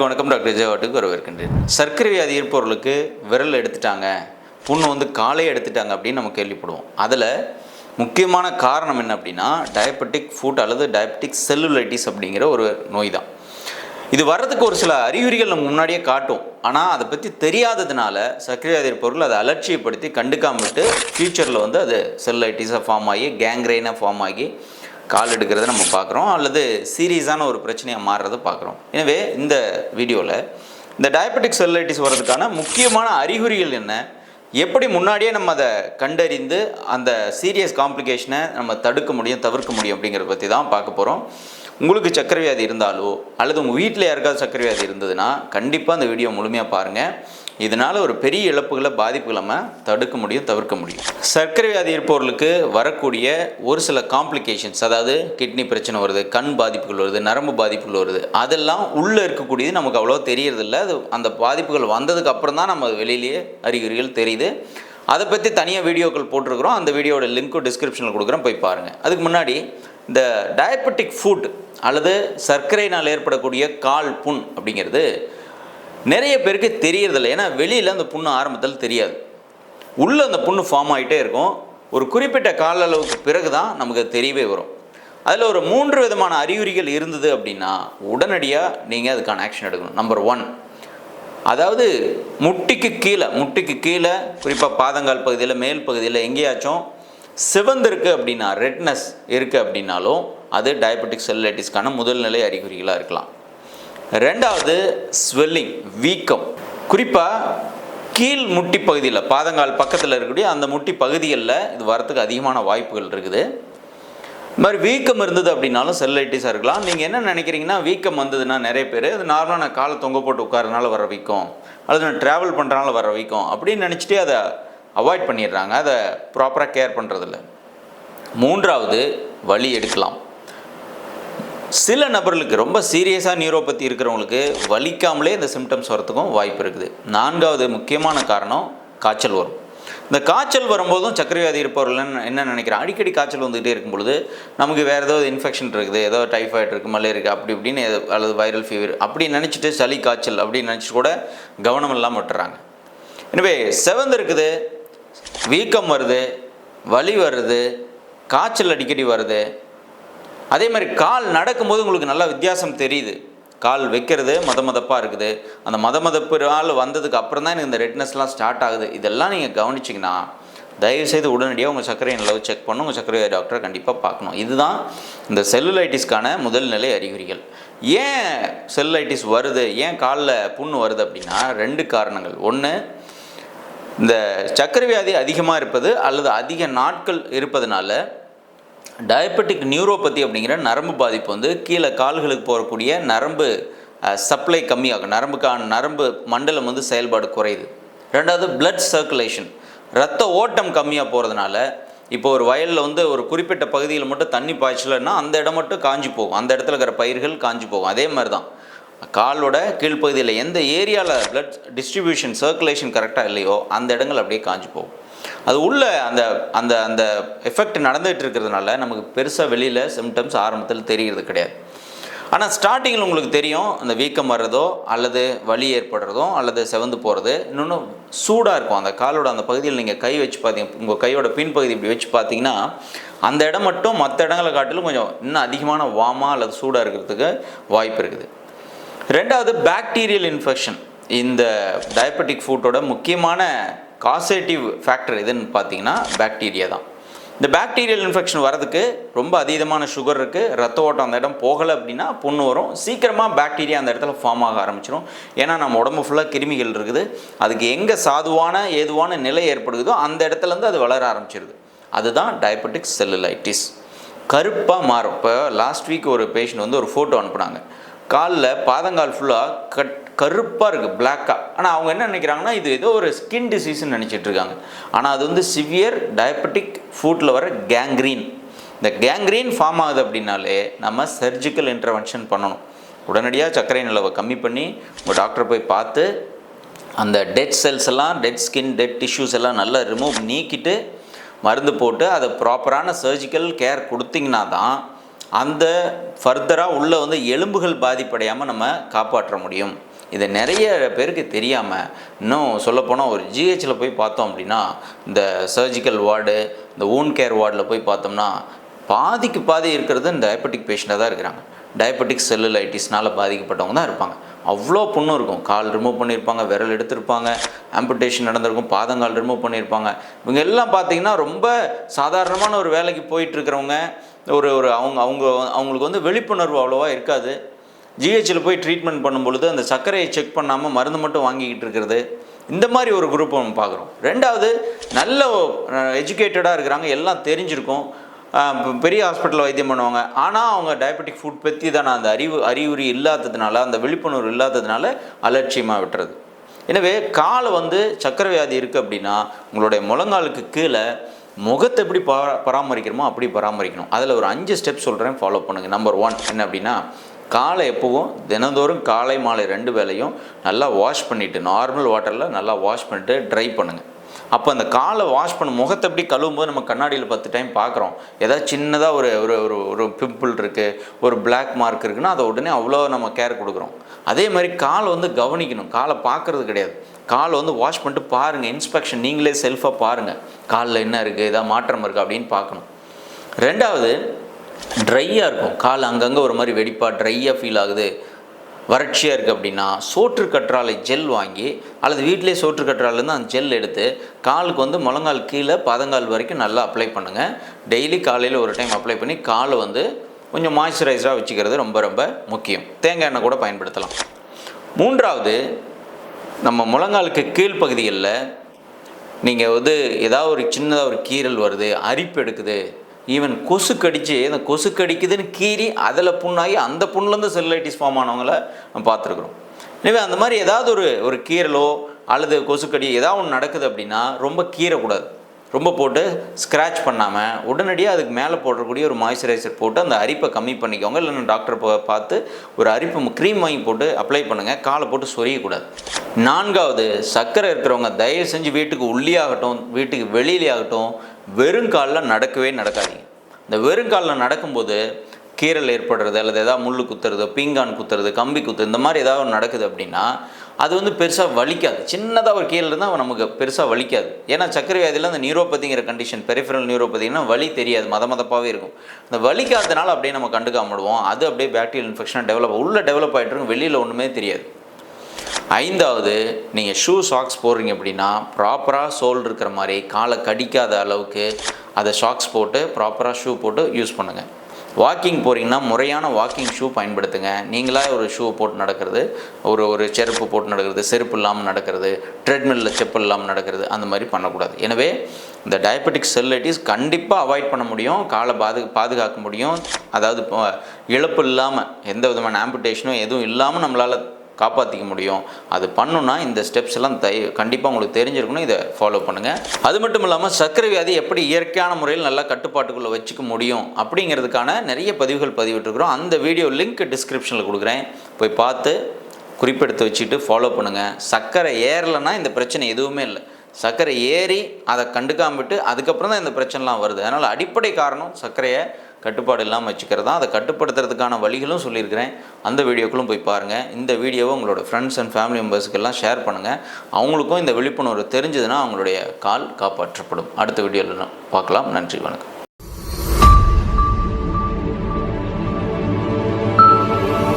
அனைவருக்கும் வணக்கம். டாக்டர் விஜயவாட்டுக்கு வரவேற்கின்றேன். சர்க்கரை வியாதி இருப்பவர்களுக்கு விரல் எடுத்துட்டாங்க. புண்ணு வந்து காலே எடுத்துட்டாங்க அப்படின்னு நம்ம கேள்விப்படுவோம். அதில் முக்கியமான காரணம் என்ன அப்படின்னா டயபெட்டிக் ஃபுட் அல்லது டயபெட்டிக் செல்லுலைட்டிஸ் அப்படிங்கிற ஒரு நோய் தான் இது வர்றதுக்கு ஒரு சில அறிகுறிகள் நம்ம முன்னாடியே காட்டும். ஆனால் அதை பற்றி தெரியாததுனால சர்க்கரை வியாதி இருப்பவர்கள் அதை அலட்சியப்படுத்தி கண்டுக்காம விட்டு ஃப்யூச்சரில் வந்து அது செல்லைட்டிஸாக ஃபார்ம் ஆகி கேங்க்ரைனாக ஃபார்ம் ஆகி கால் எடுக்கிறத நம்ம பார்க்குறோம் அல்லது சீரியஸான ஒரு பிரச்சனையாக மாறுறதை பார்க்குறோம். எனவே இந்த வீடியோவில் இந்த டயபெட்டிக் செல்லைட்டிஸ் வர்றதுக்கான முக்கியமான அறிகுறிகள் என்ன? எப்படி முன்னாடியே நம்ம அதை கண்டறிந்து அந்த சீரியஸ் காம்ப்ளிகேஷனை நம்ம தடுக்க முடியும் தவிர்க்க முடியும் அப்படிங்கிறத பற்றி தான் பார்க்க போகிறோம் உங்களுக்கு சக்கரவியாதி வியாதி இருந்தாலோ அல்லது உங்கள் வீட்டில் யாருக்காவது சக்கரவியாதி வியாதி இருந்ததுன்னா கண்டிப்பாக அந்த வீடியோ முழுமையாக பாருங்கள் இதனால் ஒரு பெரிய இழப்புகளை பாதிப்புகளை நம்ம தடுக்க முடியும் தவிர்க்க முடியும். சர்க்கரை வியாதி இருப்பவர்களுக்கு வரக்கூடிய ஒரு சில காம்ப்ளிகேஷன்ஸ் அதாவது கிட்னி பிரச்சனை வருது கண் பாதிப்புகள் வருது நரம்பு பாதிப்புகள் வருது அதெல்லாம் உள்ளே இருக்கக்கூடியது நமக்கு அவ்வளோ தெரியறதில்ல. அது அந்த பாதிப்புகள் வந்ததுக்கு அப்புறம் தான் நம்ம வெளியிலேயே அறிகுறிகள் தெரியுது. அதை பற்றி தனியாக வீடியோக்கள் போட்டிருக்கிறோம். அந்த வீடியோட லிங்க்கும் டிஸ்கிரிப்ஷனில் கொடுக்குறேன். போய் பாருங்கள் அதுக்கு முன்னாடி இந்த டயபெட்டிக் ஃபுட் அல்லது சர்க்கரையினால் ஏற்படக்கூடிய கால் புண் அப்படிங்கிறது நிறைய பேருக்கு தெரியறதில்ல. ஏன்னா வெளியில் அந்த புண்ணு ஆரம்பத்தில் தெரியாது. உள்ளே அந்த புண்ணு ஃபார்ம் ஆகிட்டே இருக்கும். ஒரு குறிப்பிட்ட கால அளவுக்கு பிறகு தான் நமக்கு தெரியவே வரும். அதில் ஒரு மூன்று விதமான அறிகுறிகள் இருந்தது அப்படின்னா உடனடியாக நீங்கள் அதுக்கான ஆக்ஷன் எடுக்கணும். நம்பர் ஒன் அதாவது முட்டிக்கு கீழே முட்டிக்கு கீழே குறிப்பாக பாதங்கால் பகுதியில் மேல் பகுதியில் எங்கேயாச்சும் சிவந்திருக்கு அப்படின்னா ரெட்னஸ் இருக்குது அப்படின்னாலும் அது டயபெட்டிக் செல்லைட்டிஸ்க்கான முதல்நிலை அறிகுறிகளாக இருக்கலாம். ரெண்டாவது ஸ்வெல்லிங் வீக்கம். குறிப்பாக கீழ் முட்டி பகுதியில் பாதங்கால் பக்கத்தில் இருக்கக்கூடிய அந்த முட்டி பகுதிகளில் இது வரத்துக்கு அதிகமான வாய்ப்புகள் இருக்குது. இது மாதிரி வீக்கம் இருந்தது அப்படின்னாலும் செல்லைட்டிஸாக இருக்கலாம். நீங்கள் என்ன நினைக்கிறீங்கன்னா வீக்கம் வந்ததுன்னா நிறைய பேர் அது நார்மலாக நான் காலை தொங்க போட்டு உட்காரனால வர வீக்கம் அல்லது நான் ட்ராவல் பண்ணுறனால வர வீக்கம் அப்படின்னு நினச்சிட்டு அதை அவாய்ட் பண்ணிடுறாங்க. அதை ப்ராப்பராக கேர் பண்ணுறதில்ல மூன்றாவது வலி எடுக்கலாம். சில நபர்களுக்கு ரொம்ப சீரியஸாக நியூரோபதி இருக்கிறவங்களுக்கு வலிக்காமலே இந்த சிம்டம்ஸ் வரத்துக்கும் வாய்ப்பு இருக்குது. நான்காவது முக்கியமான காரணம் காய்ச்சல் வரும். இந்த காய்ச்சல் வரும்போதும் சக்கரவியாதி இருப்பவர்கள் என்ன- நினைக்கிறேன் அடிக்கடி காய்ச்சல் வந்துகிட்டே இருக்கும் பொழுது நமக்கு வேறு ஏதாவது இன்ஃபெக்ஷன் இருக்குது ஏதோ டைஃபாய்டு இருக்குது மலேரியா இருக்குது அப்படி இப்படின்னு அல்லது வைரல் ஃபீவர் அப்படி நினச்சிட்டு சளி காய்ச்சல் அப்படின்னு நினச்சிட்டு கூட கவனம் இல்லாமல் விட்டுறாங்க. எனவே செவந்து இருக்குது வீக்கம் வருது வலி வருது காய்ச்சல் அடிக்கடி வருது. அதே மாதிரி கால் நடக்கும்போது உங்களுக்கு நல்லா வித்தியாசம் தெரியுது. கால் வைக்கிறது மத மதப்பாக இருக்குது. அந்த மத மதப்புனால வந்ததுக்கு அப்புறம் தான் எனக்கு இந்த ரெட்னஸ்லாம் ஸ்டார்ட் ஆகுது. இதெல்லாம் நீங்கள் கவனிச்சிங்கன்னா தயவுசெய்து உடனடியாக உங்கள் சர்க்கரை அளவு செக் பண்ணணும் உங்கள் சர்க்கரை டாக்டரை கண்டிப்பாக பார்க்கணும். இதுதான் இந்த செல்லுலைட்டிஸ்க்கான முதல் நிலை அறிகுறிகள். ஏன் செல்லுலைட்டிஸ் வருது? ஏன் காலில் புண்ணு வருது அப்படின்னா ரெண்டு காரணங்கள். ஒன்று இந்த சர்க்கரை வியாதி அதிகமாக இருப்பது அல்லது அதிக நாட்கள் இருப்பதனால டயபெட்டிக் நியூரோபதி அப்படிங்கிற நரம்பு பாதிப்பு வந்து கீழே கால்களுக்கு போகக்கூடிய நரம்பு சப்ளை கம்மியாகும். நரம்புக்கான நரம்பு மண்டலம் வந்து செயல்பாடு குறையுது. ரெண்டாவது பிளட் சர்க்குலேஷன் ரத்த ஓட்டம் கம்மியாக போகிறதுனால இப்போ ஒரு வயலில் வந்து ஒரு குறிப்பிட்ட பகுதியில் மட்டும் தண்ணி பாய்ச்சலைன்னா அந்த இடம் மட்டும் காஞ்சி போகும். அந்த இடத்துல இருக்கிற பயிர்கள் காஞ்சி போகும். அதே மாதிரி தான் காலோட கீழ்ப்பகுதியில் எந்த ஏரியாவில் பிளட் டிஸ்ட்ரிபியூஷன் சர்க்குலேஷன் கரெக்டாக இல்லையோ அந்த இடங்கள் அப்படியே காஞ்சி போகும். அது உள்ள அந்த அந்த அந்த எஃபெக்ட் நடந்துகிட்டு இருக்கிறதுனால நமக்கு பெருசாக வெளியில் சிம்டம்ஸ் ஆரம்பத்தில் தெரிகிறது கிடையாது. ஆனால் ஸ்டார்டிங்கில் உங்களுக்கு தெரியும் அந்த வீக்கம் வர்றதோ அல்லது வலி ஏற்படுறதோ அல்லது செவந்து போகிறது இன்னொன்று சூடாக இருக்கும். அந்த காலோட அந்த பகுதியில் நீங்கள் கை வச்சு பார்த்தீங்க உங்கள் கையோட பின்பகுதி இப்படி வச்சு பார்த்தீங்கன்னா அந்த இடம் மட்டும் மற்ற இடங்களை காட்டிலும் கொஞ்சம் இன்னும் அதிகமான வாமா அல்லது சூடாக இருக்கிறதுக்கு வாய்ப்பு இருக்குது. ரெண்டாவது பாக்டீரியல் இன்ஃபெக்ஷன் இந்த டயபெட்டிக் ஃபுட்டோட முக்கியமான காசேட்டிவ் ஃபேக்டர் எதுன்னு பார்த்தீங்கன்னா பாக்டீரியா தான். இந்த பாக்டீரியல் இன்ஃபெக்ஷன் வரதுக்கு ரொம்ப அதீதமான சுகர் இருக்குது ரத்த ஓட்டம் அந்த இடம் போகலை அப்படின்னா புண்ணு வரும். சீக்கிரமாக பாக்டீரியா அந்த இடத்துல ஃபார்ம் ஆக ஆரம்பிச்சிடும் ஏன்னா நம்ம உடம்பு ஃபுல்லாக கிருமிகள் இருக்குது. அதுக்கு எங்கே சாதுவான ஏதுவான நிலை ஏற்படுதோ அந்த இடத்துலேருந்து அது வளர ஆரம்பிச்சிருது. அதுதான் டயபெட்டிக் செல்லுலைட்டிஸ் கருப்பாக மாறும். இப்போ லாஸ்ட் வீக் ஒரு பேஷண்ட் வந்து ஒரு ஃபோட்டோ அனுப்புனாங்க. காலில் பாதங்கால் ஃபுல்லாக கட் கருப்பாக இருக்குது பிளாக்காக ஆனால் அவங்க என்ன நினைக்கிறாங்கன்னா இது ஏதோ ஒரு ஸ்கின் டிசீஸ்னு நினச்சிட்டு இருக்காங்க. ஆனால் அது வந்து சிவியர் டயபெட்டிக் ஃபுட்டில் வர கேங்க்ரீன் இந்த கேங்க்ரீன் ஃபார்ம் ஆகுது அப்படின்னாலே நம்ம சர்ஜிக்கல் இன்டர்வென்ஷன் பண்ணணும். உடனடியாக சர்க்கரை நிலவை கம்மி பண்ணி உங்கள் டாக்டரை போய் பார்த்து அந்த டெட் செல்ஸ் எல்லாம் டெட் ஸ்கின் டெட் டிஷ்யூஸ் எல்லாம் நல்லா ரிமூவ் நீக்கிட்டு மருந்து போட்டு அதை ப்ராப்பரான சர்ஜிக்கல் கேர் கொடுத்தீங்கன்னா தான் அந்த ஃபர்தராக உள்ளே வந்து எலும்புகள் பாதிப்படையாமல் நம்ம காப்பாற்ற முடியும். இது நிறைய பேருக்கு தெரியாமல் இன்னும் சொல்லப்போனால் ஒரு ஜிஹெச்சில் போய் பார்த்தோம் அப்படின்னா இந்த சர்ஜிக்கல் வார்டு இந்த ஓன் கேர் வார்டில் போய் பார்த்தோம்னா பாதிக்கு பாதி இருக்கிறது இந்த டயபெட்டிக் பேஷண்ட்டாக தான் இருக்கிறாங்க. டயபெட்டிக் செல்லுலைட்டிஸ்னால் பாதிக்கப்பட்டவங்க தான் இருப்பாங்க. அவ்வளோ புண்ணும் இருக்கும். கால் ரிமூவ் பண்ணியிருப்பாங்க விரல் எடுத்திருப்பாங்க ஆம்புடேஷன் நடந்திருக்கும் பாதங்கால் ரிமூவ் பண்ணியிருப்பாங்க. இவங்க எல்லாம் பார்த்தீங்கன்னா ரொம்ப சாதாரணமான ஒரு வேலைக்கு போயிட்டு இருக்கிறவங்க. ஒரு ஒரு அவங்க அவங்க அவங்களுக்கு வந்து விழிப்புணர்வு அவ்வளோவா இருக்காது. ஜிஹெச்சில் போய் ட்ரீட்மெண்ட் பண்ணும்பொழுது அந்த சர்க்கரையை செக் பண்ணாமல் மருந்து மட்டும் வாங்கிக்கிட்டு இருக்கிறது. இந்த மாதிரி ஒரு குரூப் நம்ம பார்க்குறோம். ரெண்டாவது நல்ல எஜுகேட்டடாக இருக்கிறாங்க. எல்லாம் தெரிஞ்சிருக்கும். பெரிய ஹாஸ்பிட்டலில் வைத்தியம் பண்ணுவாங்க. ஆனால் அவங்க டயபெட்டிக் ஃபுட் பற்றி தானே அந்த அறிவு அறிகுறி இல்லாததுனால அந்த விழிப்புணர்வு இல்லாததுனால அலட்சியமாக விட்டுறது. எனவே கால் வந்து சக்கரை வியாதி இருக்குது அப்படின்னா உங்களுடைய முழங்காலுக்கு கீழே முகத்தை எப்படி பரா பராமரிக்கிறோமோ அப்படி பராமரிக்கணும். அதில் ஒரு அஞ்சு ஸ்டெப் சொல்கிறேன் ஃபாலோ பண்ணுங்கள் நம்பர் ஒன் என்ன அப்படின்னா காலை எப்போவும் தினந்தோறும் காலை மாலை ரெண்டு வேளையும் நல்லா வாஷ் பண்ணிவிட்டு நார்மல் வாட்டரில் நல்லா வாஷ் பண்ணிவிட்டு ட்ரை பண்ணுங்கள் அப்போ அந்த காலை வாஷ் பண்ண முகத்தை எப்படி கழுவும் போது நம்ம கண்ணாடியில் பத்து டைம் பார்க்குறோம். ஏதாவது சின்னதாக ஒரு ஒரு ஒரு ஒரு பிம்பிள் இருக்குது ஒரு பிளாக் மார்க் இருக்குன்னா அதை உடனே அவ்வளோ நம்ம கேர் கொடுக்குறோம். அதே மாதிரி காலை வந்து கவனிக்கணும். காலை பார்க்குறது கிடையாது. காலை வந்து வாஷ் பண்ணிட்டு பாருங்கள் இன்ஸ்பெக்ஷன் நீங்களே செல்ஃபாக பாருங்கள் காலில் என்ன இருக்குது ஏதாவது மாற்றம் இருக்குது அப்படின்னு பார்க்கணும். ரெண்டாவது ட்ரையாக இருக்கும். கால் அங்கங்கே ஒரு மாதிரி வெடிப்பாக ட்ரையாக ஃபீல் ஆகுது. வறட்சியாக இருக்குது அப்படின்னா சோற்று கற்றாழை ஜெல் வாங்கி அல்லது வீட்டிலே சோற்று கற்றாழைலேருந்து அந்த ஜெல் எடுத்து காலுக்கு வந்து முழங்கால் கீழே பாதங்கால் வரைக்கும் நல்லா அப்ளை பண்ணுங்கள் டெய்லி காலையில் ஒரு டைம் அப்ளை பண்ணி காலை வந்து கொஞ்சம் மாய்ஸ்சரைஸராக வச்சுக்கிறது ரொம்ப ரொம்ப முக்கியம். தேங்காய் எண்ணெய் கூட பயன்படுத்தலாம். மூன்றாவது நம்ம முழங்காலுக்கு கீழ்ப்பகுதிகளில் நீங்கள் வந்து ஏதாவது ஒரு சின்னதாக ஒரு கீறல் வருது அரிப்பு எடுக்குது ஈவன் கொசு கடிச்சு அந்த கொசு கடிக்குதுன்னு கீறி அதில் புண்ணாகி அந்த புண்ணுலேருந்து செல்லைட்டிஸ் ஃபார்ம் ஆனவங்கள நம்ம பார்த்துருக்குறோம். எனவே அந்த மாதிரி ஏதாவது ஒரு ஒரு கீறலோ அல்லது கொசுக்கடி ஏதாவது ஒன்று நடக்குது அப்படின்னா ரொம்ப கீறக்கூடாது. ரொம்ப போட்டு ஸ்க்ராட்ச் பண்ணாமல் உடனடியாக அதுக்கு மேலே போடக்கூடிய ஒரு மாய்ஸ்சரைசர் போட்டு அந்த அரிப்பை கம்மி பண்ணிக்கோங்க. இல்லைன்னா டாக்டர் பார்த்து ஒரு அரிப்பு க்ரீம் வாங்கி போட்டு அப்ளை பண்ணுங்கள் காலை போட்டு சொரியக்கூடாது நான்காவது சர்க்கரை இருக்கிறவங்க தயவு செஞ்சு வீட்டுக்கு உள்ளியாகட்டும் வீட்டுக்கு வெளியிலே ஆகட்டும் வெறும் காலில் நடக்கவே நடக்காதீங்க. இந்த வெறும் காலில் நடக்கும்போது கீறல் ஏற்படுறது அல்லது ஏதாவது முள் குத்துறது பீங்கான் குத்துறது கம்பி குத்துறது இந்த மாதிரி ஏதாவது ஒன்று நடக்குது அப்படின்னா அது வந்து பெருசாக வலிக்காது. சின்னதாக ஒரு கீழே இருந்தால் நமக்கு பெருசாக வலிக்காது. ஏன்னா சக்கரை வியாதியில் அந்த நியூரோபதிங்கிற கண்டிஷன் பெரிஃபரல் நியூரோபதினா வலி தெரியாது மத மதப்பாகவே இருக்கும். அந்த வலிக்காதனால அப்படியே நம்ம கண்டுக்காமடுவோம் அது அப்படியே பேக்டீரியல் இன்ஃபெக்ஷனாக டெவலப் உள்ளே டெவலப் ஆகிட்டு இருக்கும் வெளியில் ஒன்றுமே தெரியாது. ஐந்தாவது நீங்கள் ஷூ சாக்ஸ் போடுறீங்க அப்படின்னா ப்ராப்பராக சோல் இருக்கிற மாதிரி காலை கடிக்காத அளவுக்கு அதை சாக்ஸ் போட்டு ப்ராப்பராக ஷூ போட்டு யூஸ் பண்ணுங்கள் வாக்கிங் போகிறீங்கன்னா முறையான வாக்கிங் ஷூ பயன்படுத்துங்க. நீங்களாக ஒரு ஷூ போட்டு நடக்கிறது ஒரு ஒரு செருப்பு போட்டு நடக்கிறது செருப்பு இல்லாமல் நடக்கிறது ட்ரெட்மில்லில் செப்பல் இல்லாமல் நடக்கிறது அந்த மாதிரி பண்ணக்கூடாது. எனவே இந்த டயபெட்டிக் செல்லைட்டிஸ் கண்டிப்பாக அவாய்ட் பண்ண முடியும் காலை பாது பாதுகாக்க முடியும். அதாவது இப்போ இழப்பு இல்லாமல் எந்த விதமான ஆம்புடேஷனும் எதுவும் இல்லாமல் நம்மளால் காப்பாற்றிக்க முடியும். அது பண்ணுன்னா இந்த ஸ்டெப்ஸ் எல்லாம் தை கண்டிப்பாக உங்களுக்கு தெரிஞ்சிருக்கணும். இதை ஃபாலோ பண்ணுங்கள் அது மட்டும் இல்லாமல் சர்க்கரை வியாதி எப்படி இயற்கையான முறையில் நல்லா கட்டுப்பாட்டுக்குள்ளே வச்சுக்க முடியும் அப்படிங்கிறதுக்கான நிறைய பதிவுகள் பதிவிட்டுருக்குறோம். அந்த வீடியோ லிங்க் டிஸ்கிரிப்ஷனில் கொடுக்குறேன். போய் பார்த்து குறிப்பெடுத்து வச்சுட்டு ஃபாலோ பண்ணுங்கள் சர்க்கரை ஏறலைன்னா இந்த பிரச்சனை எதுவுமே இல்லை. சர்க்கரை ஏறி அதை கண்டுக்காம விட்டு அதுக்கப்புறம் தான் இந்த பிரச்சனைலாம் வருது. அதனால் அடிப்படை காரணம் சர்க்கரையை கட்டுப்பாடு இல்லாமல் வச்சுக்கிறது? தான் அதை கட்டுப்படுத்துறதுக்கான வழிகளும் சொல்லியிருக்கிறேன். அந்த வீடியோக்களும் போய் பாருங்கள் இந்த வீடியோவை உங்களோட ஃப்ரெண்ட்ஸ் அண்ட் ஃபேமிலி மெம்பர்ஸுக்கெல்லாம் ஷேர் பண்ணுங்கள் அவங்களுக்கும் இந்த விழிப்புணர்வு தெரிஞ்சதுன்னா அவங்களுடைய கால் காப்பாற்றப்படும். அடுத்த வீடியோவில் பார்க்கலாம். நன்றி வணக்கம்.